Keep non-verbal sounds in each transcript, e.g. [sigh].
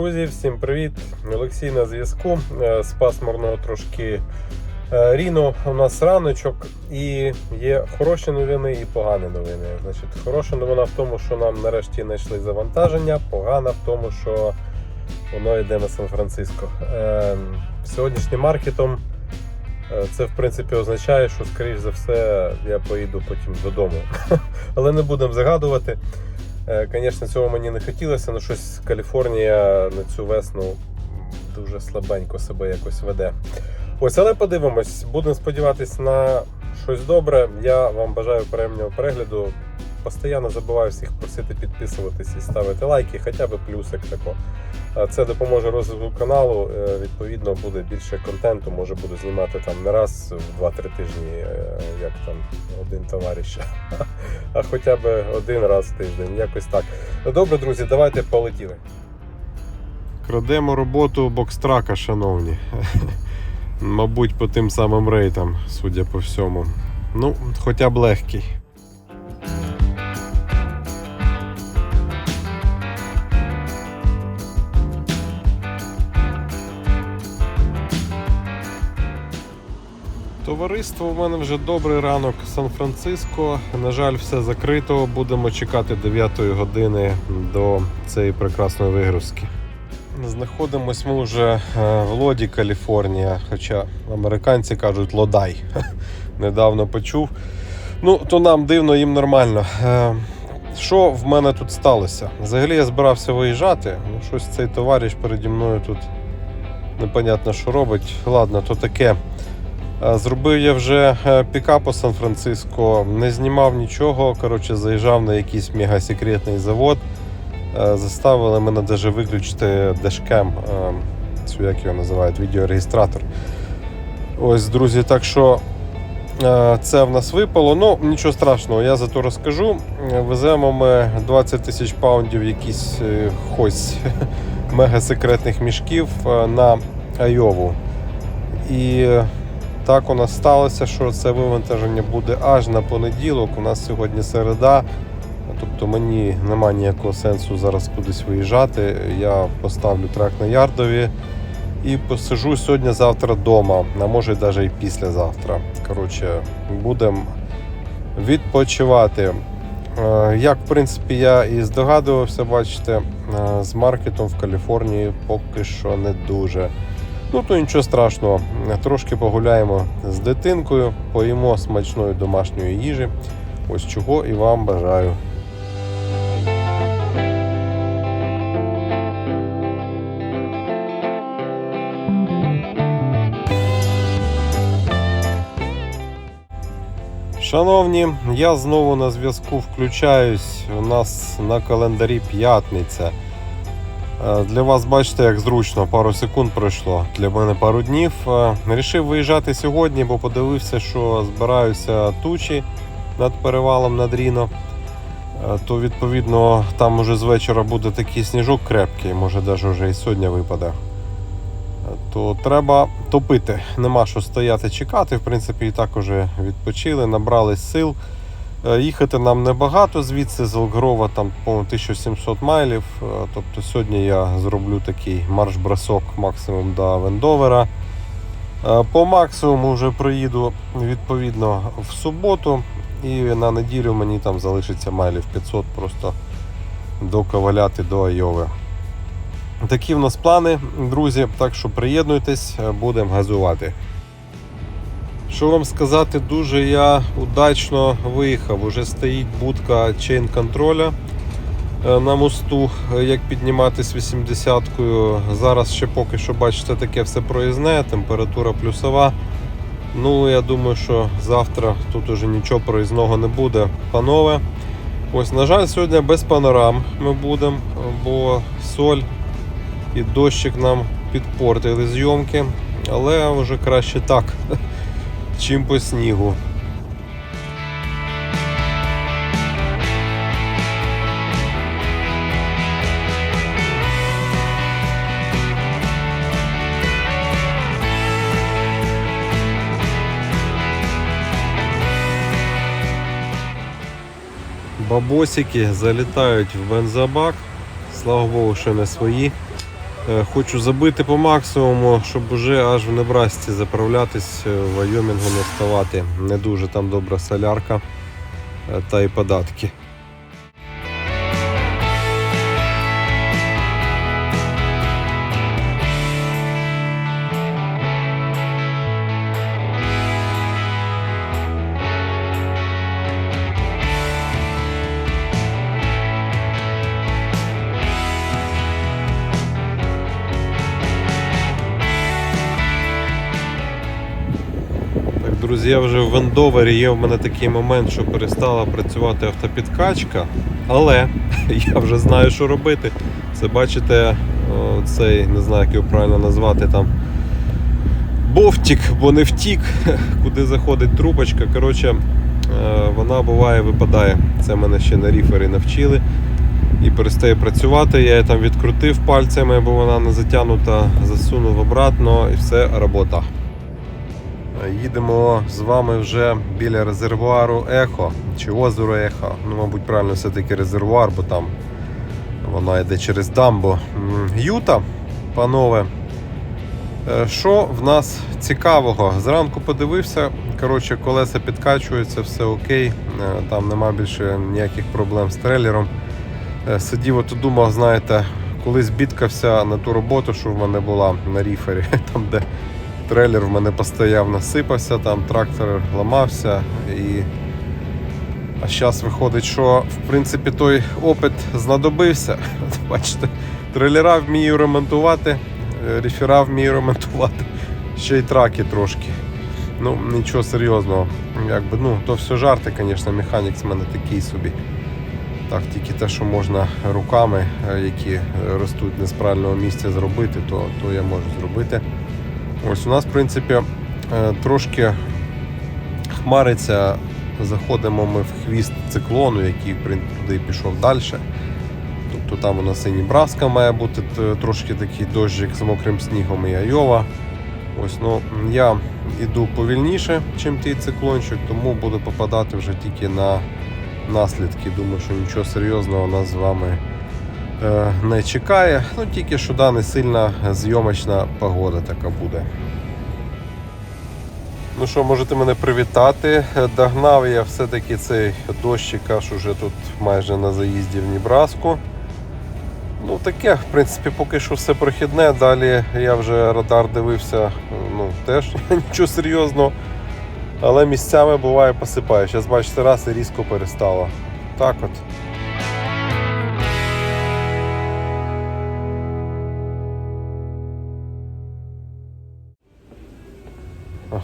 Друзі, всім привіт! Олексій на зв'язку. Е, З пасмурного трошки е, Ріно у нас раночок і є хороші новини і погані новини. Значить, хороша новина в тому, що нам нарешті знайшли завантаження, погана в тому, що воно йде на Сан-Франциско. Е, Сьогоднішнім маркетом е, це в принципі означає, що скоріш за все я поїду потім додому. [laughs] Але не будемо загадувати. Е, Звісно, цього мені не хотілося, але щось Каліфорнія на цю весну дуже слабенько себе якось веде. Ось, але подивимось, будемо сподіватися на щось добре. Я вам бажаю приємного перегляду. Постійно забуваю всіх просити підписуватись і ставити лайки, хоча б плюсик тако. Це допоможе розвитку каналу. е, Відповідно, буде більше контенту. Може буду знімати там не раз в 2-3 тижні, як там один товариш, [laughs] а хоча б один раз в тиждень. Якось так. Добре, друзі, давайте полетіли. Крадемо роботу бокстрака, шановні. [laughs] Мабуть, по тим самим рейтам, судя по всьому. Ну, хоча б легкий. Товариство, у мене вже добрий ранок Сан-Франциско. На жаль, все закрито. Будемо чекати 9 години до цієї прекрасної вигрузки. Знаходимось ми вже е, в Лоді, Каліфорнія, хоча американці кажуть лодай. [laughs] Недавно почув. Ну, то нам дивно, їм нормально. Е, Що в мене тут сталося? Взагалі я збирався виїжджати. Ну, щось цей товариш переді мною тут непонятно, що робить. Ладно, то таке. Зробив я вже е, пікап у Сан-Франциско, не знімав нічого. Коротше, заїжджав на якийсь мегасекретний завод. Е, Заставили мене навіть виключити дешкем, е, цю як його називають, відеореєстратор. Ось, друзі, так що це в нас випало. Ну, нічого страшного, я зато розкажу. Веземо ми 20 тисяч паундів якісь хось [laughs] мегасекретних мішків на Айову. І так у нас сталося, що це вивантаження буде аж на понеділок. У нас сьогодні середа. Тобто мені немає ніякого сенсу зараз кудись виїжджати. Я поставлю трак на ярдові і посижу сьогодні-завтра вдома, а може навіть і післязавтра. Коротше, будемо відпочивати. Е, Як в принципі я і здогадувався, бачите, е, з маркетом в Каліфорнії поки що не дуже. Ну то нічого страшного, трошки погуляємо з дитинкою, поїмо смачної домашньої їжі. Ось чого і вам бажаю. Шановні, я знову на зв'язку включаюсь. У нас на календарі п'ятниця. Е, Для вас бачите, як зручно, пару секунд пройшло. Для мене пару днів. Е, Рішив виїжджати сьогодні, бо подивився, що збираються тучі над перевалом над Ріно. Е, То відповідно там уже з вечора буде такий сніжок крепкий, може навіть вже і сьогодні випаде. То треба топити. Нема що стояти чекати. В принципі, і так уже відпочили, набрались сил. Е, Їхати нам небагато звідси з Елгрова, там по 1700 майлів. Е, Тобто сьогодні я зроблю такий марш-бросок максимум до Вендовера. Е, По максимуму вже проїду відповідно в суботу. І на неділю мені там залишиться майлів 500 просто доковаляти до Айови. Такі в нас плани, друзі. Так що приєднуйтесь, будемо газувати. Що вам сказати, дуже я удачно виїхав. Уже стоїть будка чейн контроля на мосту, е, як підніматись 80-кою. Зараз ще поки що, бачите, таке все проїзне, температура плюсова. Ну, я думаю, що завтра тут уже нічого проїзного не буде. Панове. Ось, на жаль, сьогодні без панорам ми будемо, бо соль і дощик нам підпортили зйомки, але вже краще так [laughs] чим по снігу. Бабосики залітають в бензобак. Слава Богу, що не свої. Е, Хочу забити по максимуму, щоб уже аж в Небрасці заправлятись, е, в Вайомінгу не ставати. Не дуже там добра солярка е, та й податки. Друзі, я вже в Вендовері є в мене такий момент, що перестала працювати автопідкачка, але [laughs] я вже знаю, що робити. Це бачите, цей, не знаю, як його правильно назвати там. Бовтік, бо не втік, [laughs] куди заходить трубочка. Коротше, е, вона буває випадає. Це мене ще на ріфері навчили. І перестає працювати. Я її там відкрутив пальцями, бо вона не затягнута, засунув обратно і все, робота. Їдемо з вами вже біля резервуару Ехо чи озеро Ехо. Ну, мабуть, правильно все-таки резервуар, бо там вона йде через дамбу. Юта, панове. е, Що в нас цікавого? Зранку подивився, коротше, колеса підкачуються, все окей. Е, Там нема більше ніяких проблем з трейлером. Е, Сидів от думав, знаєте, колись бідкався на ту роботу, що в мене була на ріфері, [laughs] там де трейлер в мене постояв, насипався, там трактор ламався і. А зараз виходить, що в принципі той опит знадобився. [laughs] Бачите, трейлера вмію ремонтувати, е, рефера вмію ремонтувати, ще й траки трошки. Ну, нічого серйозного. Якби, ну, то все жарти, звісно, механік з мене такий собі. Так, тільки те, що можна руками, е, які ростуть не з правильного місця зробити, то, то я можу зробити. Ось у нас, в принципі, е, трошки хмариться. Заходимо ми в хвіст циклону, який туди пішов далі. Тобто там у нас і Нібраска має бути трошки такий дощик з мокрим снігом і Айова. Ось, ну, я йду повільніше, ніж той циклончик, тому буду попадати вже тільки на наслідки. Думаю, що нічого серйозного нас з вами не чекає. Ну тільки що да, не сильна зйомочна погода така буде. Ну що, можете мене привітати. Е, Догнав я все-таки цей дощик аж уже тут майже на заїзді в Нібраску. Ну таке, в принципі, поки що все прохідне. Далі я вже радар дивився, ну теж [laughs] нічого серйозного. Але місцями буває посипає. Зараз бачите, раз і різко перестало. Так от.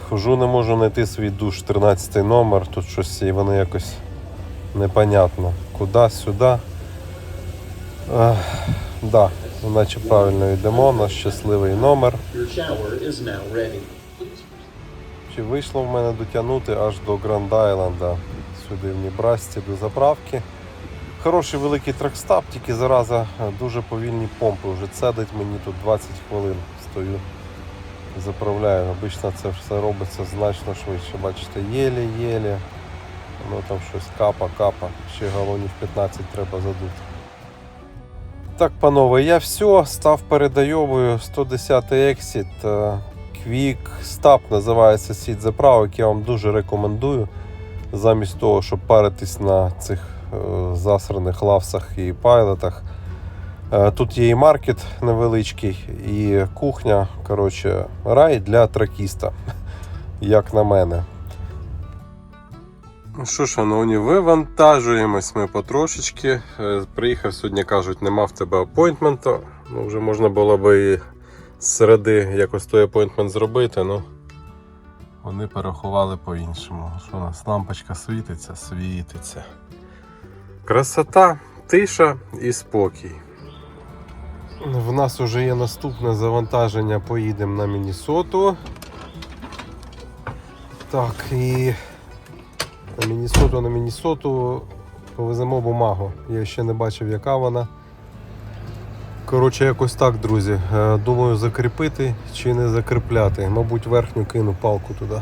Хожу, не можу знайти свій душ 13 номер. Тут щось і воно якось непонятно. Куди, сюди. Ех, да, наче правильно йдемо, наш щасливий номер. Чи вийшло в мене дотягнути аж до Гранд Айленда, сюди в Нібрасті до заправки. Хороший великий тракстап, тільки зараза е, дуже повільні помпи. Вже цедить мені тут 20 хвилин стою. Заправляю. Обично це все робиться значно швидше. Бачите, єлі-єлі. Воно там щось капа-капа. Ще галонів 15 треба задути. Так, панове, я все, став передайовою 110 Exit. Quick Stop називається сіть заправок. Я вам дуже рекомендую. Замість того, щоб паритись на цих е, засраних лавсах і пайлотах. Е, Тут є і маркет невеличкий, і кухня. Коротше, рай для тракіста, [laughs] як на мене. Ну що, шановні, вивантажуємось ми потрошечки. Е, Приїхав сьогодні, кажуть, нема в тебе апойнтменту. Ну, вже можна було би і з середи якось той апойнтмент зробити, ну вони порахували по-іншому. Що у нас лампочка світиться, світиться. Красота, тиша і спокій. В нас вже є наступне завантаження, поїдемо на Мінісоту. Так, і на Мінісоту, на Мінісоту повеземо бумагу. Я ще не бачив, яка вона. Коротше, якось так, друзі. Е, Думаю, закріпити чи не закріпляти. Мабуть, верхню кину палку туди.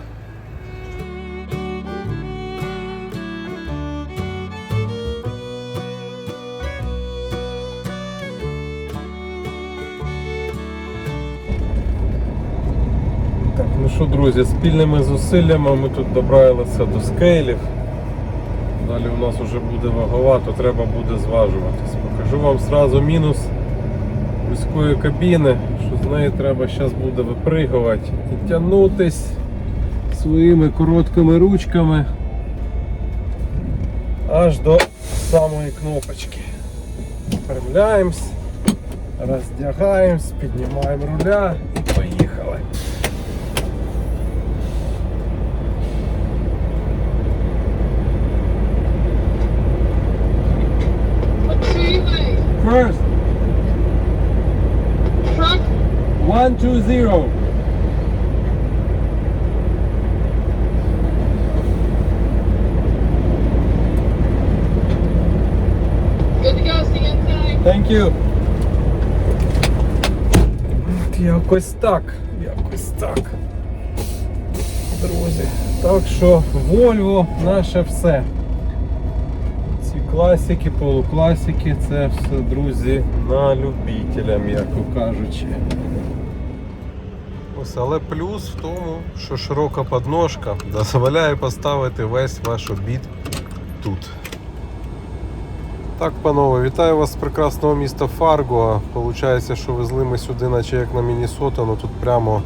Друзі, спільними зусиллями ми тут добралися до скейлів. Далі у нас вже буде ваговато, треба буде зважуватись. Покажу вам сразу мінус вузької кабіни, що з неї треба зараз буде випригувати і тягнутись своїми короткими ручками аж до самої кнопочки. Випрямляємось, роздягаємось, піднімаємо руля і First, Truck? one, two, zero. Good to go. See you inside. Thank you. От якось так. Якось так. Друзі. Так що Volvo наше все. Класики, полукласики, це все, друзі, на любителя, м'яко кажучи. Ось, але плюс в тому, що широка подножка дозволяє поставити весь ваш обід тут. Так, панове, вітаю вас з прекрасного міста Фарго. Получається, що везли ми сюди, наче як на Міннесота, але тут прямо,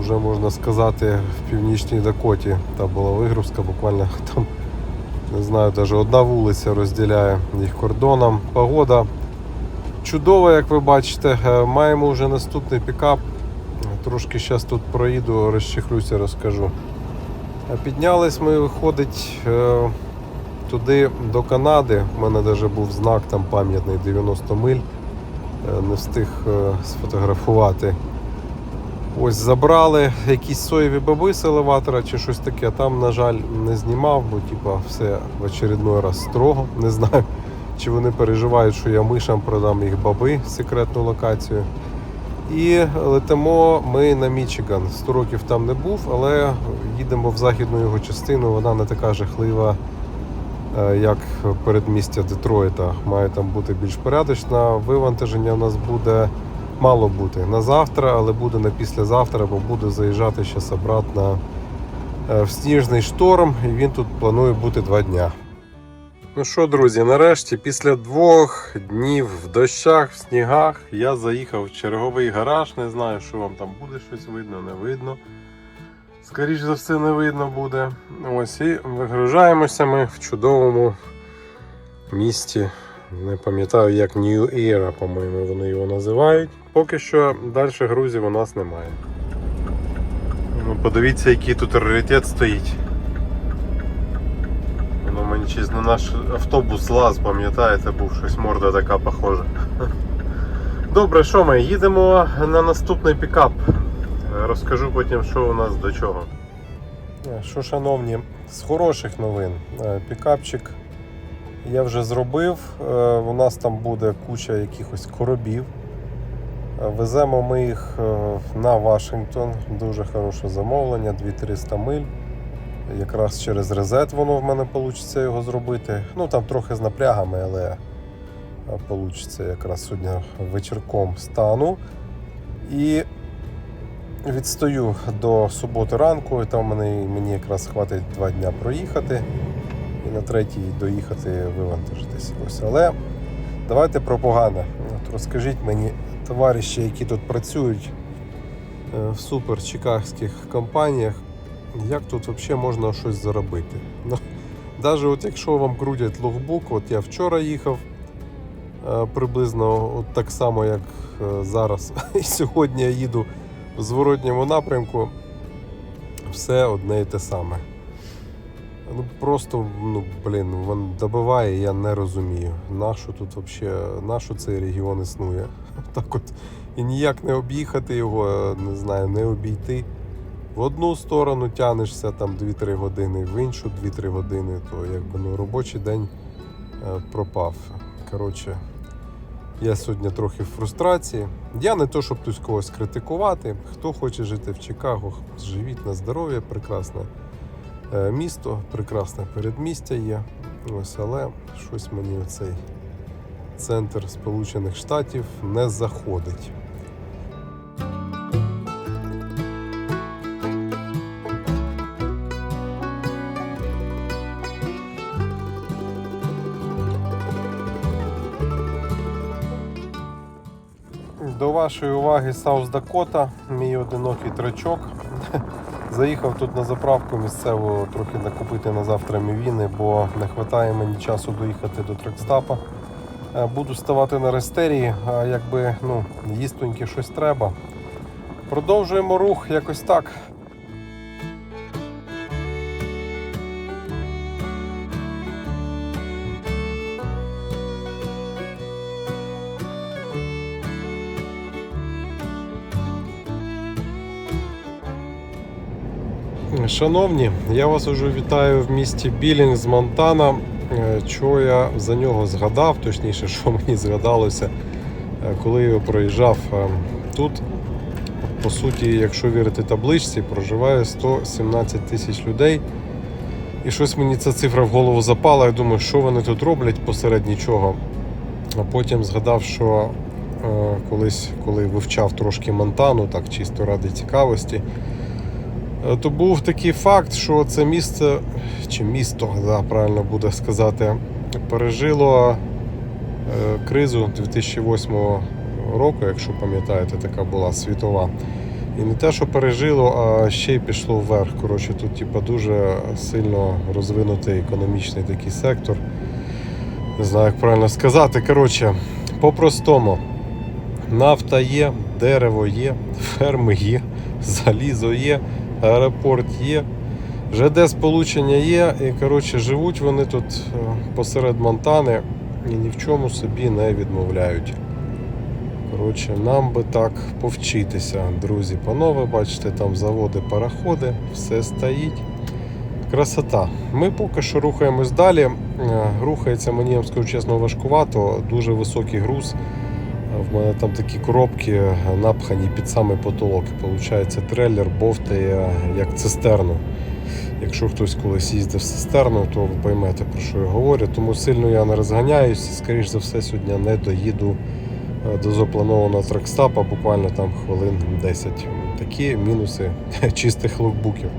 вже можна сказати, в північній Дакоті. Та була вигрузка, буквально [laughs] там, не знаю, навіть одна вулиця розділяє їх кордоном. Погода чудова, як ви бачите. Е, Маємо вже наступний пікап. Трошки зараз тут проїду, розчехлюся, розкажу. Піднялись ми, виходить. е, туди до Канади. У мене навіть був знак там пам'ятний 90 миль. Е, Не встиг е, сфотографувати. Ось забрали якісь соєві баби з елеватора чи щось таке. Там, на жаль, не знімав, бо типа, все в очередной раз строго. Не знаю, чи вони переживають, що я мишам продам їх баби секретну локацію. І летимо ми на Мічиган. 100 років там не був, але їдемо в західну його частину. Вона не така жахлива, е, як передмістя Детройта. Має там бути більш порядочна. Вивантаження у нас буде мало бути на завтра, але буде на післязавтра, бо буду заїжджати зараз обратно е, в сніжний шторм, і він тут планує бути два дня. Ну що, друзі, нарешті, після двох днів в дощах, в снігах, я заїхав в черговий гараж. Не знаю, що вам там буде щось видно, не видно. Скоріше за все, не видно буде. Ось і вигружаємося ми в чудовому місті. Не пам'ятаю, як New Era, по-моєму, вони його називають. Поки що далі грузів у нас немає. Ну, подивіться, який тут раритет стоїть. Воно мені щось на наш автобус лаз, пам'ятаєте, був щось морда така похожа. [laughs] Добре, що ми? Їдемо на наступний пікап. Розкажу потім, що у нас до чого. Е, Що, шановні, з хороших новин. Е, Пікапчик я вже зробив. Е, У нас там буде куча якихось коробів. Веземо ми їх е, на Вашингтон. Дуже хороше замовлення, 2300 миль. Якраз через резет воно в мене вийде його зробити. Ну там трохи з напрягами, але вийде якраз сьогодні вечірком стану. І відстою до суботи ранку, і там мені, мені якраз хватить два дня проїхати. І на третій доїхати вивантажитись. Ось. Але давайте про погане. От розкажіть мені, товариші, які тут працюють е, в супер чикагських компаніях, як тут взагалі можна щось заробити? Ну, навіть от якщо вам крутять логбук, от я вчора їхав е, приблизно от так само, як е, зараз, [laughs] і сьогодні я їду в зворотньому напрямку, все одне і те саме. Ну просто, ну блін, він добиває, я не розумію. Нащо тут взагалі, нащо цей регіон існує? [laughs] Так от і ніяк не об'їхати його, не знаю, не обійти. В одну сторону тянешся там 2-3 години, в іншу 2-3 години, то якби ну, робочий день е, пропав. Коротше, я сьогодні трохи в фрустрації. Я не то, щоб хтось когось критикувати. Хто хоче жити в Чикаго, живіть на здоров'я, прекрасне е, Е, місто, прекрасне передмістя є. Ось, але щось мені цей центр Сполучених Штатів не заходить. До вашої уваги Саус Дакота, мій одинокий трачок. Заїхав тут на заправку місцеву трохи накупити на завтра мівіни, бо не вистачає мені часу доїхати до трекстапа. Е, Буду ставати на рестерії, а якби ну, їстоньки щось треба. Продовжуємо рух якось так. Шановні, я вас уже вітаю в місті Білінг з Монтана. Е, Що я за нього згадав, точніше, що [laughs] мені згадалося, е, коли я проїжджав е, тут. По суті, якщо вірити табличці, проживає 117 тисяч людей. І щось мені ця цифра в голову запала. Я думаю, що вони тут роблять посеред нічого. А потім згадав, що колись, коли вивчав трошки Монтану, так чисто ради цікавості, то був такий факт, що це місце, чи місто, да, правильно буде сказати, пережило е, кризу 2008 року, якщо пам'ятаєте, така була світова. І не те, що пережило, а ще й пішло вверх. Коротше, тут типу, дуже сильно розвинутий економічний такий сектор. Не знаю, як правильно сказати. Коротше, по-простому, нафта є, дерево є, ферми є, залізо є аеропорт є, ЖД сполучення є, і коротше, живуть вони тут е, посеред Монтани і ні в чому собі не відмовляють. Коротше, нам би так повчитися, друзі, панове, бачите, там заводи, пароходи, все стоїть. Красота. Ми поки що рухаємось далі. Е, Рухається мені, я вам скажу чесно, важкувато, дуже високий груз. В мене там такі коробки напхані під самий потолок. І Получається, трейлер бовтає як цистерну. Якщо хтось колись їздив з цистерною, то ви поймете про що я говорю. Тому сильно я не розганяюсь. Скоріш за все, сьогодні не доїду е, до запланованого трекстапа, буквально там хвилин 10. Такі мінуси [laughs] чистих лукбуків.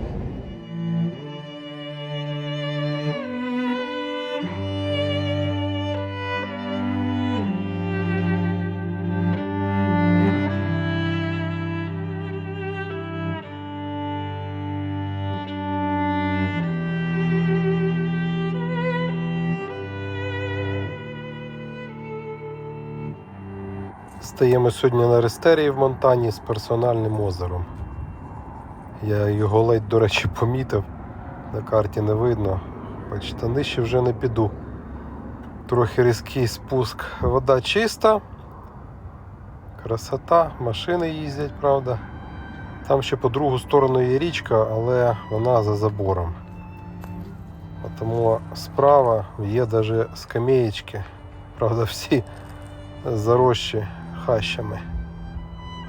Стаємо сьогодні на рестерії в Монтані з персональним озером. Я його ледь, до речі, помітив. На карті не видно. Бачите, нижче вже не піду. Трохи різкий спуск. Вода чиста. Красота, машини їздять, правда. Там ще по другу сторону є річка, але вона за забором. Тому справа є навіть скамеєчки. Правда, всі зарощі хащами.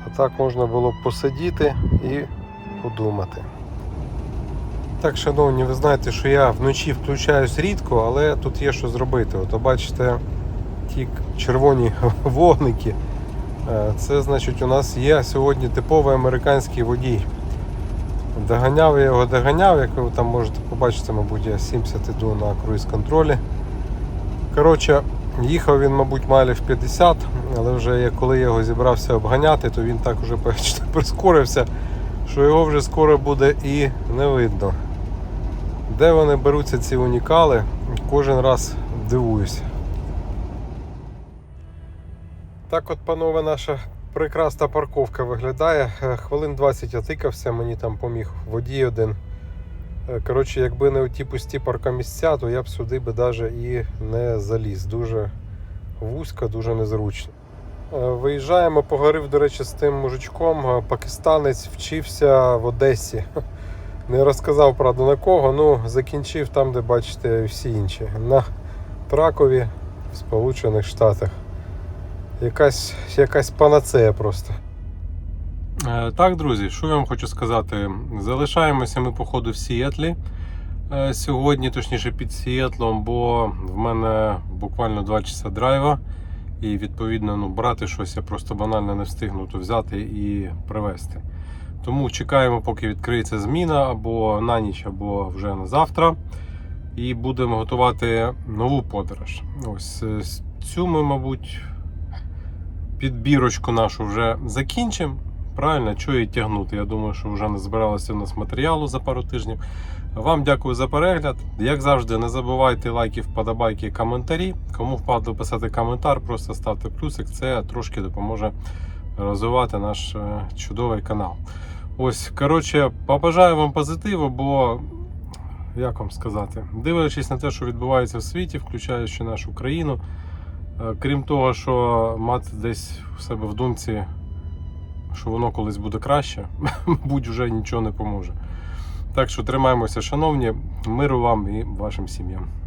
А так можна було б посидіти і подумати. Так, шановні, ви знаєте, що я вночі включаюсь рідко, але тут є що зробити. От бачите, ті червоні [laughs] вогники. Е, Це значить у нас є сьогодні типовий американський водій. Доганяв я його доганяв, як ви там можете побачити, мабуть, я 70 іду на круїз-контролі. Коротше, їхав він, мабуть, майлів 50, але вже коли я його зібрався обганяти, то він так уже [laughs] прискорився, що його вже скоро буде і не видно. Де вони беруться ці унікали, кожен раз дивуюся. Так от, панове, наша прекрасна парковка виглядає. Е, Хвилин 20 я тикався, мені там поміг водій один. Е, Коротше, якби не ті пусті паркомісця, то я б сюди би навіть і не заліз. Дуже вузько, дуже незручно. Е, Виїжджаємо, поговорив, до речі, з тим мужичком. Е, Пакистанець вчився в Одесі. [laughs] Не розказав, правда, на кого, ну закінчив там, де бачите всі інші. На Тракові в Сполучених Штатах. Якась, якась панацея просто. Е, Так, друзі, що я вам хочу сказати? Залишаємося ми, походу, в Сіетлі е, сьогодні, точніше під Сіетлом, бо в мене буквально 2 часа драйва. І відповідно ну, брати щось я просто банально не встигну то взяти і привезти. Тому чекаємо, поки відкриється зміна або на ніч, або вже на завтра. І будемо готувати нову подорож. Ось е, цю ми, мабуть, підбірочку нашу вже закінчимо. Правильно, що її тягнути? Я думаю, що вже не збиралося у нас матеріалу за пару тижнів. Вам дякую за перегляд. Як завжди, не забувайте лайки, вподобайки, коментарі. Кому впадло писати коментар, просто ставте плюсик. Це трошки допоможе розвивати наш е, чудовий канал. Ось, коротше, побажаю вам позитиву, бо як вам сказати, дивлячись на те, що відбувається в світі, включаючи нашу країну. е, Крім того, що мати десь в себе в думці, що воно колись буде краще, [laughs] мабуть, вже нічого не поможе. Так що тримаємося, шановні, миру вам і вашим сім'ям.